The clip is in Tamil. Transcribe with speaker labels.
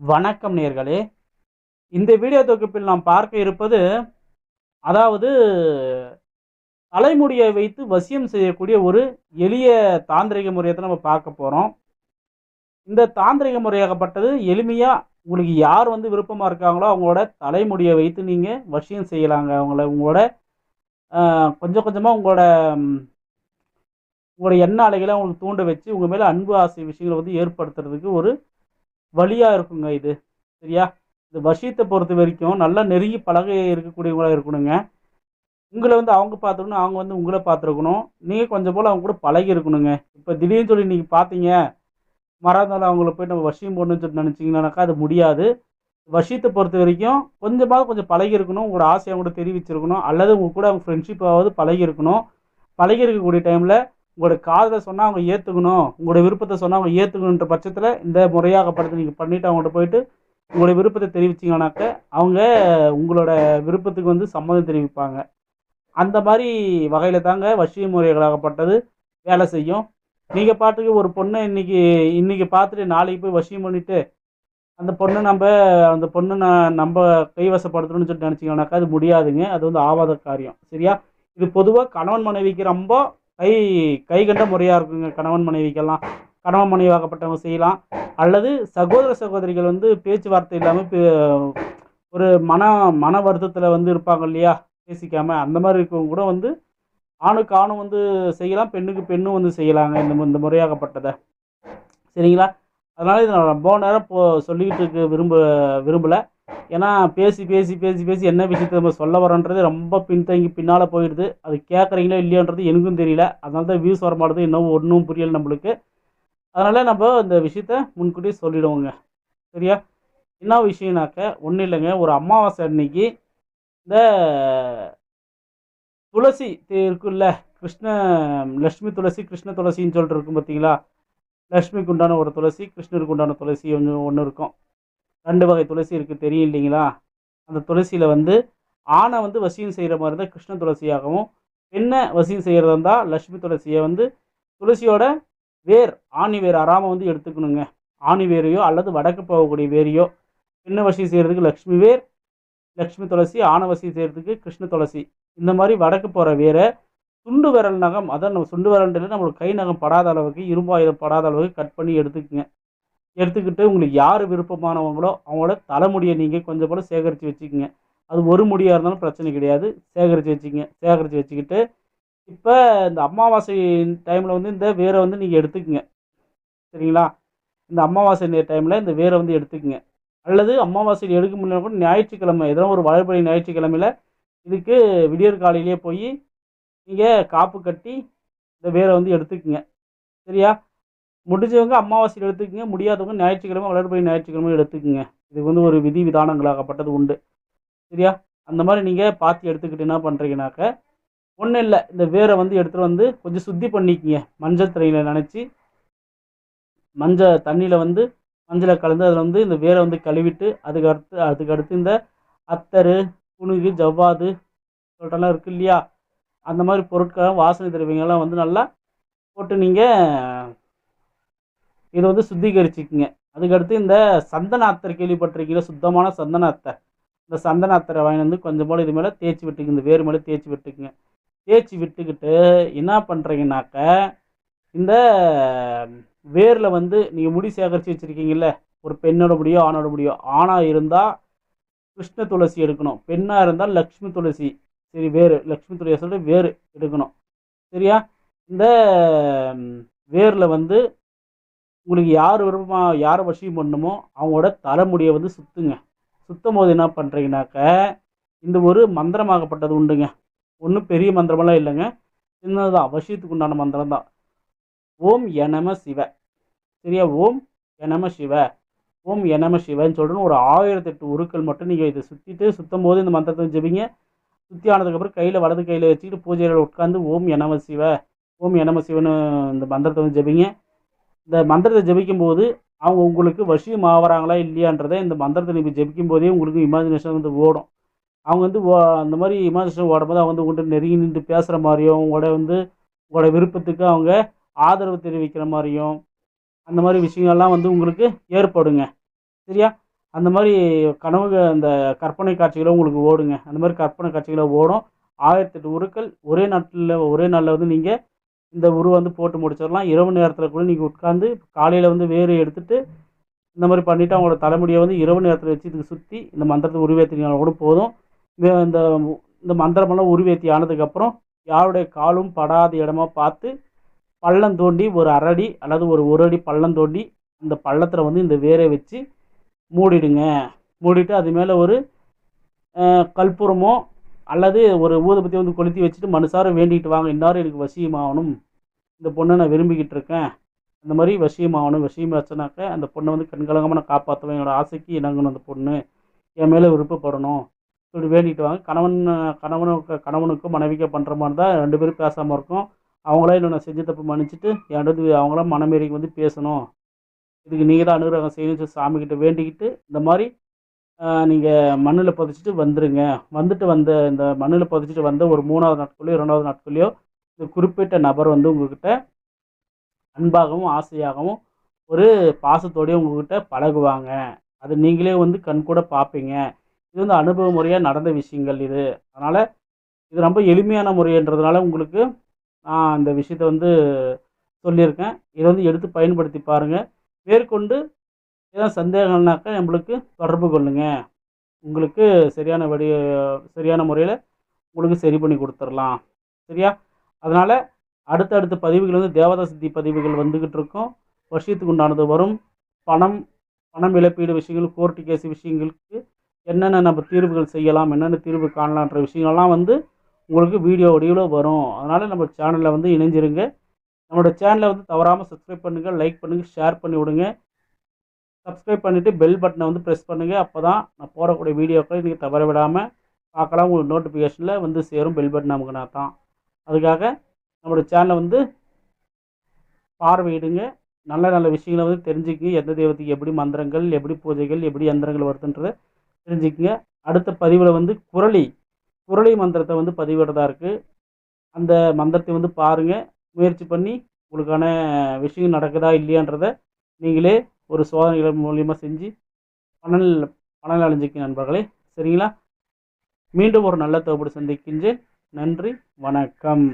Speaker 1: வணக்கம் நேர்களே. இந்த வீடியோ தொகுப்பில் நாம் பார்க்க இருப்பது அதாவது தலைமுடியை வைத்து வசியம் செய்யக்கூடிய ஒரு எளிய தாந்திரிக முறையை தான் நம்ம பார்க்க போகிறோம் இந்த தாந்திரிக முறையாகப்பட்டது எளிமையாக உங்களுக்கு யார் வந்து விருப்பமாக இருக்காங்களோ அவங்களோட தலைமுடியை வைத்து நீங்கள் வசியம் செய்யலாங்க. அவங்கள உங்களோட கொஞ்சம் கொஞ்சமாக உங்களோட உங்களோட எண்ண அலைகளை உங்களுக்கு தூண்ட வச்சு உங்கள் மேலே அன்பு ஆசை விஷயங்களை வந்து ஏற்படுத்துறதுக்கு ஒரு வழியாக இருக்குங்க இது. சரியா? இந்த வசியத்தை பொறுத்த வரைக்கும் நல்லா நெருங்கி பழக இருக்கக்கூடியவங்களாக இருக்கணுங்க. உங்களை வந்து அவங்க பார்த்துக்கணும் அவங்க வந்து உங்களை பார்த்துருக்கணும். நீங்கள் கொஞ்சம் போல் அவங்க கூட பழகி இருக்கணுங்க. இப்போ திடீர்னு சொல்லி நீங்கள் பார்த்தீங்க மறந்தாலும் அவங்கள போய் நம்ம வசியம் போடணும்னு சொல்லி நினச்சிங்கனாக்கா அது முடியாது. வசியத்தை பொறுத்த வரைக்கும் கொஞ்சமாவது கொஞ்சம் பழகி இருக்கணும். உங்களோட ஆசையை அவங்க கூட தெரிவிச்சிருக்கணும். அல்லது உங்க கூட அவங்க ஃப்ரெண்ட்ஷிப்பாவது பழகி இருக்கணும். பழகி இருக்கக்கூடிய டைமில் உங்களோட காதலை சொன்னால் அவங்க ஏற்றுக்கணும் உங்களோட விருப்பத்தை சொன்னால் அவங்க ஏற்றுக்கணுன்ற பட்சத்தில் இந்த முறையாக படத்தை நீங்கள் பண்ணிவிட்டு அவங்கள்ட்ட போயிட்டு உங்களோட விருப்பத்தை தெரிவிச்சிங்கனாக்க அவங்க உங்களோட விருப்பத்துக்கு வந்து சம்மதம் தெரிவிப்பாங்க. அந்த மாதிரி வகையில் தாங்க வசிய முறைகளாகப்பட்டது வேலை செய்யும். நீங்கள் பாட்டுக்கு ஒரு பொண்ணை இன்னைக்கு இன்றைக்கி பார்த்துட்டு நாளைக்கு போய் வசியம் பண்ணிவிட்டு அந்த பொண்ணை நம்ம அந்த பொண்ணை நான் நம்ம கைவசப்படுத்தணும்னு சொல்லிட்டு நினச்சிங்கனாக்கா அது முடியாதுங்க. அது வந்து ஆவாத காரியம். சரியா? இது பொதுவாக கணவன் மனைவிக்கு ரொம்ப கை கை கண்ட முறையாக இருக்குங்க. கணவன் மனைவிக்கெல்லாம். கணவன் மனைவியாகப்பட்டவங்க செய்யலாம். அல்லது சகோதர சகோதரிகள் வந்து பேச்சுவார்த்தை இல்லாமல் ஒரு மன மன வருத்தத்தில் வந்து இருப்பாங்க இல்லையா? பேசிக்காம. அந்த மாதிரி இருக்கவங்க கூட வந்து ஆணுக்கு ஆணும் வந்து செய்யலாம். பெண்ணுக்கு பெண்ணும் வந்து செய்யலாங்க. இந்த இந்த முறையாகப்பட்டதை சரிங்களா? அதனால் இதை நான் ரொம்ப நேரம் போ சொல்லிக்கிட்டு இருக்க விரும்ப விரும்பலை. ஏன்னா பேசி பேசி பேசி பேசி என்ன விஷயத்தை நம்ம சொல்ல வரோன்றது ரொம்ப பின்தங்கி பின்னால் போயிடுது. அது கேட்குறீங்களோ இல்லையோன்றது எனக்கும் தெரியல. அதனால தான் வியூஸ் வர மாட்டேது இன்னும் ஒன்றும் புரியல நம்மளுக்கு. அதனால் நம்ம இந்த விஷயத்த முன்கூட்டியே சொல்லிடுவோங்க. சரியா? என்ன விஷயம்னாக்க ஒன்றும் இல்லைங்க. ஒரு அமாவாசை அன்னைக்கு இந்த துளசி இருக்குல்ல கிருஷ்ண லக்ஷ்மி துளசி கிருஷ்ண துளசின்னு சொல்லிட்டு இருக்கும் பார்த்தீங்களா லக்ஷ்மிக்கு உண்டான ஒரு துளசி கிருஷ்ணருக்கு உண்டான துளசி ஒன்று ஒன்று இருக்கும். ரெண்டு வகை துளசி இருக்குது தெரியும் இல்லைங்களா? அந்த துளசியில் வந்து ஆணை வந்து வசியம் செய்கிற மாதிரி இருந்தால் கிருஷ்ண துளசியாகவும் பெண்ணை வசியம் செய்கிறதா இருந்தால் லக்ஷ்மி துளசியை வந்து துளசியோட வேர் ஆணி வேர் அறாமல் வந்து எடுத்துக்கணுங்க. ஆணி வேரையோ அல்லது வடக்கு போகக்கூடிய வேரையோ பெண்ணை வசியம் செய்கிறதுக்கு லக்ஷ்மி வேர் லக்ஷ்மி துளசி ஆணை வசியம் செய்கிறதுக்கு கிருஷ்ண துளசி. இந்த மாதிரி வடக்கு போகிற வேரை துண்டு விரல் நகம் அதான் நம்ம சுண்டு விரல்ன்றது நம்மளுக்கு கை நகம் படாத அளவுக்கு இரும்பாயுதம் படாத அளவுக்கு கட் பண்ணி எடுத்துக்கோங்க. எடுத்துக்கிட்டு உங்களுக்கு யார் விருப்பமானவங்களோ அவங்களோட தலைமுடியை நீங்கள் கொஞ்சம் போல் சேகரித்து வச்சுக்கோங்க. அது ஒரு முடியாக இருந்தாலும் பிரச்சனை கிடையாது. சேகரித்து வச்சுக்கோங்க. சேகரித்து வச்சுக்கிட்டு இப்போ இந்த அமாவாசை டைமில் வந்து இந்த வேரை வந்து நீங்கள் எடுத்துக்கோங்க. சரிங்களா? இந்த அமாவாசை டைமில் இந்த வேரை வந்து எடுத்துக்கோங்க. அல்லது அமாவாசையில் எடுக்க முடியல கூட ஞாயிற்றுக்கிழமை ஏதோ ஒரு வளர்படி ஞாயிற்றுக்கிழமையில் இதுக்கு விடியற் காலையிலேயே போய் நீங்கள் காப்பு கட்டி இந்த வேரை வந்து எடுத்துக்கோங்க. சரியா? முடிஞ்சவங்க அமாவாசையில் எடுத்துக்கோங்க. முடியாதவங்க ஞாயிற்றுக்கிழமை வளர்படி ஞாயிற்றுக்கிழமை எடுத்துக்கோங்க. இது வந்து ஒரு விதி விதானங்களாகப்பட்டது உண்டு. சரியா? அந்த மாதிரி நீங்கள் பார்த்து எடுத்துக்கிட்டு என்ன பண்ணுறீங்கனாக்க ஒன்றும் இல்லை. இந்த வேரை வந்து எடுத்துகிட்டு வந்து கொஞ்சம் சுத்தி பண்ணிக்கிங்க. மஞ்சள் தண்ணியில் நினச்சி மஞ்சள் தண்ணியில் வந்து மஞ்சளை கலந்து அதில் வந்து இந்த வேரை வந்து கழுவிட்டு அதுக்கு அடுத்து அதுக்கு அடுத்து இந்த அத்தரு புணுகு ஜவ்வாது சொல்கிறலாம் இருக்கு இல்லையா? அந்த மாதிரி பொருட்கள் வாசனை திரவியங்கள்லாம் வந்து நல்லா போட்டு நீங்கள் இதை வந்து சுத்திகரிச்சுக்குங்க. அதுக்கடுத்து இந்த சந்தன அத்தர் கேள்விப்பட்டிருக்கீங்களா? சுத்தமான சந்தன அத்தை இந்த சந்தன அத்தரை வாங்கி வந்து கொஞ்சம் போல் இது மேலே தேய்ச்சி விட்டுக்குங்க. இந்த வேர் மேலே தேய்ச்சி விட்டுக்குங்க. தேய்ச்சி விட்டுக்கிட்டு என்ன பண்ணுறீங்கனாக்க இந்த வேரில் வந்து நீங்கள் முடி சேகரித்து வச்சுருக்கீங்கல்ல? ஒரு பெண்ணோட முடியோ ஆணோட முடியோ. ஆணாக இருந்தால் கிருஷ்ண துளசி எடுக்கணும். பெண்ணாக இருந்தால் லக்ஷ்மி துளசி. சரி வேறு. லக்ஷ்மி துளசி சொல்லிட்டு வேறு எடுக்கணும். சரியா? இந்த வேரில் வந்து உங்களுக்கு யார் விருப்பமாக யாரை வசியம் பண்ணணுமோ அவங்களோட தலைமுடியை வந்து சுற்றுங்க சுத்தும் போது என்ன பண்ணுறீங்கனாக்க இந்த ஒரு மந்திரமாகப்பட்டது உண்டுங்க. ஒன்றும் பெரிய மந்திரமெல்லாம் இல்லைங்க. சின்னதுதான் வசியத்துக்கு உண்டான மந்திரம் தான் ஓம் எனம சிவ. சரியா? ஓம் எனம சிவ. ஓம் எனம சிவன்னு சொல்லிட்டு ஒரு ஆயிரத்தெட்டு உருக்கள் மட்டும் நீங்கள் இதை சுற்றிட்டு சுத்தும் போது இந்த மந்திரத்தை ஜெபிங்க. சுற்றி ஆனதுக்கப்புறம் கையில் வலது கையில் வச்சுக்கிட்டு பூஜையில் உட்காந்து ஓம் எனம சிவ. ஓம் எனம சிவன்னு இந்த மந்திரத்தை வந்து ஜெபிங்க. இந்த மந்திரத்தை ஜபிக்கும் போது அவங்க உங்களுக்கு வசியம் ஆகிறாங்களா இல்லையான்றதை இந்த மந்திரத்தை நீங்கள் ஜபிக்கும் போதே உங்களுக்கு இமேஜினேஷன் வந்து ஓடும். அவங்க வந்து ஓ- அந்த மாதிரி இமேஜினேஷன் ஓடும்போது அவங்க வந்து உங்கள்கிட்ட நெருங்கி நின்று பேசுகிற மாதிரியும் உங்களோட வந்து உங்களோட விருப்பத்துக்கு அவங்க ஆதரவு தெரிவிக்கிற மாதிரியும் அந்த மாதிரி விஷயங்கள்லாம் வந்து உங்களுக்கு ஏற்படுங்க. சரியா? அந்த மாதிரி கனவு அந்த கற்பனை காட்சிகளும் உங்களுக்கு ஓடுங்க. அந்த மாதிரி கற்பனை காட்சிகளும் ஓடும். ஆயிரத்தெட்டு உருக்கள் ஒரே நாட்டில் ஒரே நாளில் வந்து நீங்கள் இந்த உரு வந்து போட்டு முடிச்சிடலாம். இரவு நேரத்தில் கூட நீங்கள் உட்காந்து காலையில் வந்து வேறு எடுத்துகிட்டு இந்த மாதிரி பண்ணிவிட்டு அவங்களோட தலைமுடியை வந்து இரவு நேரத்தில் வச்சு இதுக்கு சுற்றி இந்த மந்திரத்தை உருவேற்றினா கூட போதும். வே- இந்த இந்த மந்திரமெல்லாம் உருவேற்றி ஆனதுக்கப்புறம் யாருடைய காலும் படாத இடமா பார்த்து பள்ளம் தோண்டி ஒரு அரடி அல்லது ஒரு ஒரு அடி பள்ளம் தோண்டி அந்த பள்ளத்தில் வந்து இந்த வேரை வச்சு மூடிடுங்க. மூடிட்டு அது மேலே ஒரு கற்பூரமோ அல்லது ஒரு ஊதுபத்தி வந்து கொளுத்தி வச்சுட்டு மனுஷார வேண்டிக்கிட்டு வாங்க இன்னாரும் எனக்கு வசியமாகணும். இந்த பொண்ணை நான் விரும்பிக்கிட்டு இருக்கேன். அந்த மாதிரி வசியமாகணும் வசியம் வச்சனாக்க அந்த பொண்ணை வந்து கண்கலகமாக நான் காப்பாற்றுவேன் என்னோடய ஆசைக்கு இணங்கணும் அந்த பொண்ணு. என் மேலே விருப்பப்படணும். இப்படி வேண்டிட்டு வாங்க. கணவன் கணவனுக்கு கணவனுக்கும் மனைவிக்க பண்ணுற மாதிரி தான் ரெண்டு பேரும் பேசாமல் இருக்கும். அவங்களே இன்னும் நான் செஞ்ச தப்பு மன்னிச்சுட்டு என்கிட்ட அவங்களாம் மனமேறிக்கு வந்து பேசணும். இதுக்கு நீங்கள் தான் அனுகிரகம் செய்யணும்னு சொல்லி சாமிக்கிட்ட வேண்டிக்கிட்டு இந்த மாதிரி நீங்கள் மண்ணில் புதைச்சிட்டு வந்துடுங்க வந்துட்டு வந்த இந்த மண்ணில் புதைச்சிட்டு வந்த ஒரு மூணாவது நாட்களையோ இரண்டாவது நாட்களையோ இந்த குறிப்பிட்ட நபர் வந்து உங்ககிட்ட அன்பாகவும் ஆசையாகவும் ஒரு பாசத்தோடய உங்ககிட்ட பழகுவாங்க. அது நீங்களே வந்து கண் கூட பார்ப்பீங்க இது வந்து அனுபவ முறையாக நடந்த விஷயங்கள் இது. அதனால் இது ரொம்ப எளிமையான முறைன்றதுனால உங்களுக்கு நான் இந்த விஷயத்தை வந்து சொல்லியிருக்கேன். இதை வந்து எடுத்து பயன்படுத்தி பாருங்கள் மேற்கொண்டு ஏதாவது சந்தேகம்னாக்கா நம்மளுக்கு தொடர்பு கொள்ளுங்க. உங்களுக்கு சரியான வடி சரியான முறையில் உங்களுக்கு சரி பண்ணி கொடுத்துடலாம். சரியா? அதனால் அடுத்தடுத்த பதிவுகள் வந்து தேவதா சித்தி பதிவுகள் வந்துக்கிட்டு இருக்கும். வருஷத்துக்கு உண்டானது வரும். பணம் பணம் இழப்பீடு விஷயங்கள் கோர்ட்டு கேஸ் விஷயங்களுக்கு என்னென்ன நம்ம தீர்வுகள் செய்யலாம் என்னென்ன தீர்வு காணலான்ற விஷயங்கள்லாம் வந்து உங்களுக்கு வீடியோ வடிவில் வரும். அதனால் நம்ம சேனலில் வந்து இணைஞ்சிருங்க. நம்மளோட சேனலை வந்து தவறாமல் சப்ஸ்கிரைப் பண்ணுங்கள் லைக் பண்ணுங்கள் ஷேர் பண்ணி விடுங்க. சப்ஸ்கிரைப் பண்ணிவிட்டு பெல் பட்டனை வந்து ப்ரெஸ் பண்ணுங்கள் அப்போ தான் நான் போடக்கூடிய வீடியோக்களை நீங்கள் தவற விடாமல் பார்க்கலாம். உங்களுக்கு நோட்டிஃபிகேஷனில் வந்து சேரும் பெல் பட்டன் அமுக்குனா தான். அதுக்காக நம்மளோட சேனலை வந்து பார்வையிடுங்க. நல்ல நல்ல விஷயங்களை வந்து தெரிஞ்சுக்கங்க. எந்த தெய்வத்துக்கு எப்படி மந்திரங்கள் எப்படி பூஜைகள் எப்படி யந்திரங்கள் வருதுன்றதை தெரிஞ்சுக்கங்க. அடுத்த பதிவில் வந்து குரளி குரளி மந்திரத்தை வந்து பதிவிடுறதா இருக்குது அந்த மந்திரத்தை வந்து பாருங்கள் முயற்சி பண்ணி உங்களுக்கான விஷயம் நடக்குதா இல்லையான்றதை நீங்களே ஒரு சோதனைகள் மூலியமாக செஞ்சு பணல் பணல் அழிஞ்சிக்க நண்பர்களே சரிங்களா? மீண்டும் ஒரு நல்ல தொகுப்பு சந்திக்கின்றேன். நன்றி வணக்கம்.